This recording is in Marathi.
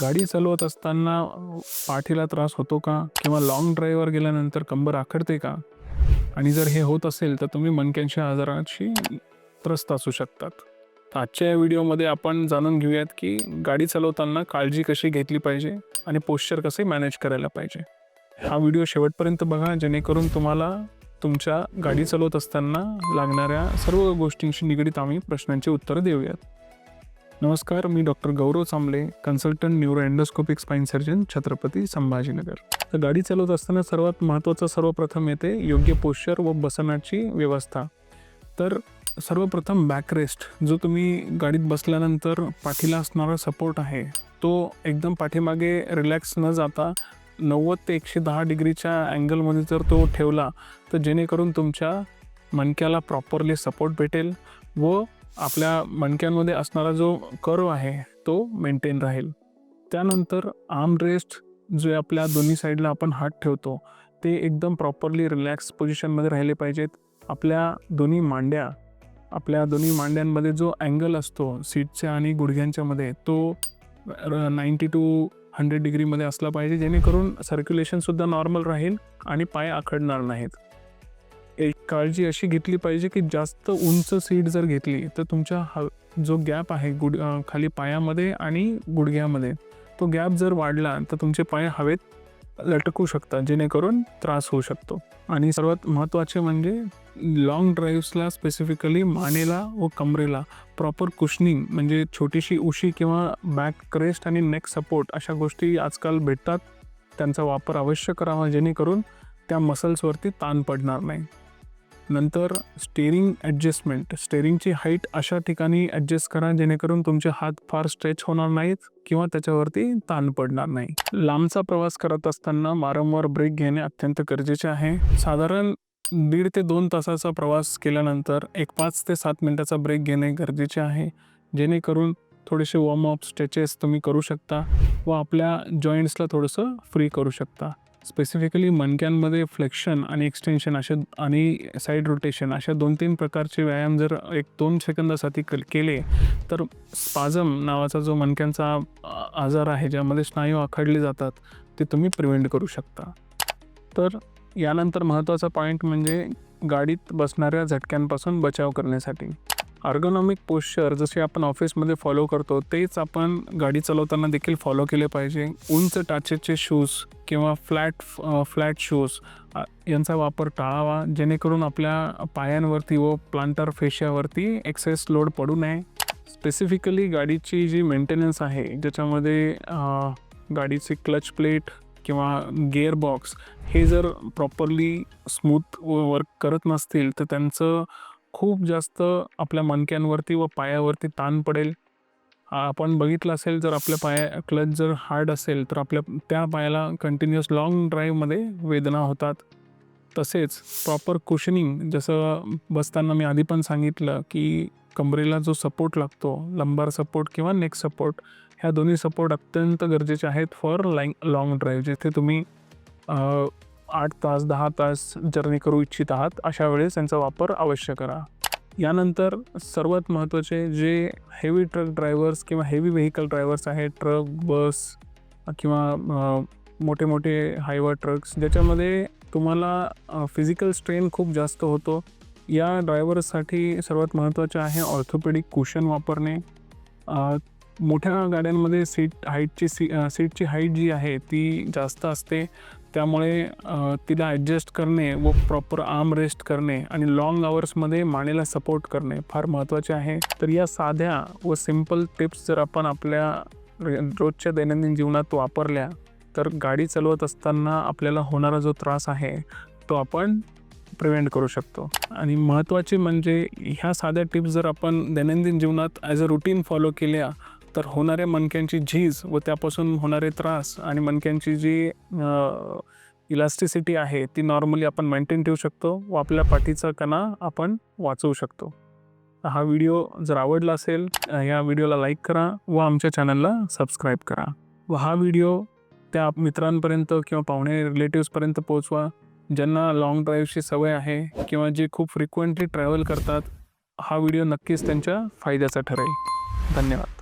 गाडी चालवत असताना पाठीला त्रास होतो का? किंवा लाँग ड्राईव्हवर गेल्यानंतर कंबर आखडते का? आणि जर हे होत असेल तर तुम्ही मनक्यांच्या आजाराशी त्रस्त असू शकतात. आजच्या या व्हिडिओमध्ये आपण जाणून घेऊयात की गाडी चालवताना काळजी कशी घेतली पाहिजे आणि पोश्चर कसे मॅनेज करायला पाहिजे. हा व्हिडिओ शेवटपर्यंत बघा जेणेकरून तुम्हाला तुमच्या गाडी चालवत असताना लागणाऱ्या सर्व गोष्टींशी निगडीत आम्ही प्रश्नांची उत्तरं देऊयात. नमस्कार मी doctor Gaurav Chamble consultant neuro endoscopic spine surgeon Chhatrapati Sambhajinagar. तर गाडी चालवत असताना सर्वात महत्त्वाचं सर्वप्रथम येते योग्य पोश्चर व बसण्याची व्यवस्था. तर सर्वप्रथम बॅकरेस्ट जो तुम्ही गाडीत बसल्यानंतर पाठीला असणारा सपोर्ट आहे तो एकदम पाठीमागे रिलॅक्स न जाता नव्वद ते एकशे दहा डिग्रीच्या अँगलमध्ये जर तो ठेवला तर जेणेकरून तुमच्या मणक्याला प्रॉपरली सपोर्ट भेटेल व आपल्या मणक्यांमध्ये असणारा जो कर्व आहे तो मेंटेन राहील. त्यानंतर आर्म रेस्ट जे आपल्या दोन्ही साईडला आपण हात ठेवतो ते एकदम प्रॉपरली रिलॅक्स पोझिशनमध्ये राहिले पाहिजेत. आपल्या दोन्ही मांड्या आपल्या दोन्ही मांड्यांमध्ये जो अँगल असतो सीटच्या आणि गुडघ्यांच्यामध्ये तो नाईंटी टू हंड्रेड डिग्रीमध्ये असला पाहिजे जेणेकरून सर्क्युलेशनसुद्धा नॉर्मल राहील आणि पाय आखडणार नाहीत. एक काळजी अशी घेतली पाहिजे की जास्त उंच सीट जर घेतली तर तुमच्या ह जो गॅप आहे गुड खाली पायामध्ये आणि गुडघ्यामध्ये तो गॅप जर वाढला तर तुमचे पाय हवेत लटकू शकतात जेणेकरून त्रास होऊ शकतो. आणि सर्वात महत्त्वाचे म्हणजे लॉंग ड्राईव्सला स्पेसिफिकली मानेला व कमरेला प्रॉपर कुशनिंग म्हणजे छोटीशी उशी किंवा बॅक क्रेस्ट आणि नेक सपोर्ट अशा गोष्टी आजकाल भेटतात. त्यांचा वापर अवश्य करावा जेणेकरून त्या मसल्सवरती ताण पडणार नाही. नंतर स्टेरिंग ॲडजस्टमेंट स्टेरिंगची हाईट अशा ठिकाणी ॲडजस्ट करा जेणेकरून तुमचे हात फार स्ट्रेच होणार नाहीत किंवा त्याच्यावरती ताण पडणार नाही. लांबचा प्रवास करत असताना वारंवार ब्रेक घेणे अत्यंत गरजेचे आहे. साधारण दीड ते दोन तासाचा प्रवास केल्यानंतर एक पाच ते सात मिनिटाचा ब्रेक घेणे गरजेचे आहे. जेणेकरून थोडेसे वॉर्मअप स्ट्रेचेस तुम्ही करू शकता व आपल्या जॉईंट्सला थोडंसं फ्री करू शकता. स्पेसिफिकली मणक्यांमध्ये फ्लेक्शन आणि एक्सटेन्शन अशा आणि साईड रोटेशन अशा दोन तीन प्रकारचे व्यायाम जर एक दोन सेकंदासाठी कल केले तर स्पाझम नावाचा जो मणक्यांचा आजार आहे ज्यामध्ये स्नायू आखडले जातात ते तुम्ही प्रिव्हेंट करू शकता. तर यानंतर महत्त्वाचा पॉईंट म्हणजे गाडीत बसणाऱ्या झटक्यांपासून बचाव करण्यासाठी. अर्गोनॉमिक पोश्चर जसे आपण ऑफिसमध्ये फॉलो करतो तेच आपण गाडी चालवताना देखील फॉलो केले पाहिजे. उंच टाचेचे शूज किंवा फ्लॅट फ्लॅट शूज यांचा वापर टाळावा जेणेकरून आपल्या पायांवरती व प्लांटर फेशियावरती एक्सेस लोड पडू नये. स्पेसिफिकली गाडीची जी मेंटेनन्स आहे ज्याच्यामध्ये गाडीची क्लच प्लेट किंवा गिअर बॉक्स हे जर प्रॉपरली स्मूथ वर्क करत नसतील तर त्यांचं खूप जास्त आपल्या मणक्यांवरती व पायावरती ताण पडेल. आपण बघितलं असेल जर आपल्या पाया क्लच जर हार्ड असेल तर आपल्या त्या पायाला कंटिन्युअस लाँग ड्राईव्हमध्ये वेदना होतात. तसेच प्रॉपर कुशनिंग जसं बसताना मी आधी पण सांगितलं की कमरेला जो सपोर्ट लागतो लंबार सपोर्ट किंवा नेक सपोर्ट ह्या दोन्ही सपोर्ट अत्यंत गरजेचे आहेत फॉर लाईंग लाँग ड्राईव्ह जिथे तुम्ही आठ तास दहा तास जर्नी करू इच्छित आहात अशा वेळेस त्यांचा वापर अवश्य करा. यानंतर सर्वात महत्त्वाचे जे हेवी ट्रक ड्रायव्हर्स किंवा हेवी व्हेकल ड्रायव्हर्स आहेत ट्रक बस किंवा मोठे मोठे हायवा ट्रक्स ज्याच्यामध्ये तुम्हाला फिजिकल स्ट्रेन खूप जास्त होतो या ड्रायव्हर्ससाठी सर्वात महत्त्वाचं आहे ऑर्थोपेडिक कुशन वापरणे. मोठ्या गाड्यांमध्ये सीट हाईटची सी सीटची हाईट जी आहे ती जास्त असते. त्यामुळे तिला ॲडजस्ट करणे व प्रॉपर आर्म रेस्ट करणे आणि लाँग आवर्समध्ये मानेला सपोर्ट करणे फार महत्त्वाचे आहे. तर या साध्या व सिंपल टिप्स जर आपण आपल्या रोजच्या दैनंदिन जीवनात वापरल्या तर गाडी चालवत असताना आपल्याला होणारा जो त्रास आहे तो आपण प्रिव्हेंट करू शकतो. आणि महत्त्वाचे म्हणजे ह्या साध्या टिप्स जर आपण दैनंदिन जीवनात ॲज अ रुटीन फॉलो केल्या तर होणाऱ्या मणक्यांची झीज व त्यापासून होणारे त्रास आणि मणक्यांची जी इलास्टिसिटी आहे ती नॉर्मली आपण मेंटेन ठेवू शकतो व आपल्या पाठीचा कणा आपण वाचवू शकतो. हा व्हिडिओ जर आवडला असेल या व्हिडिओला लाईक करा व आमच्या चॅनलला सबस्क्राईब करा. व हा व्हिडिओ त्या मित्रांपर्यंत किंवा पाहुणे रिलेटिव्सपर्यंत पोहोचवा ज्यांना लाँग ड्राईव्हची सवय आहे किंवा जे खूप फ्रिक्वेंटली ट्रॅव्हल करतात हा व्हिडिओ नक्कीच त्यांच्या फायद्याचा ठरेल. धन्यवाद.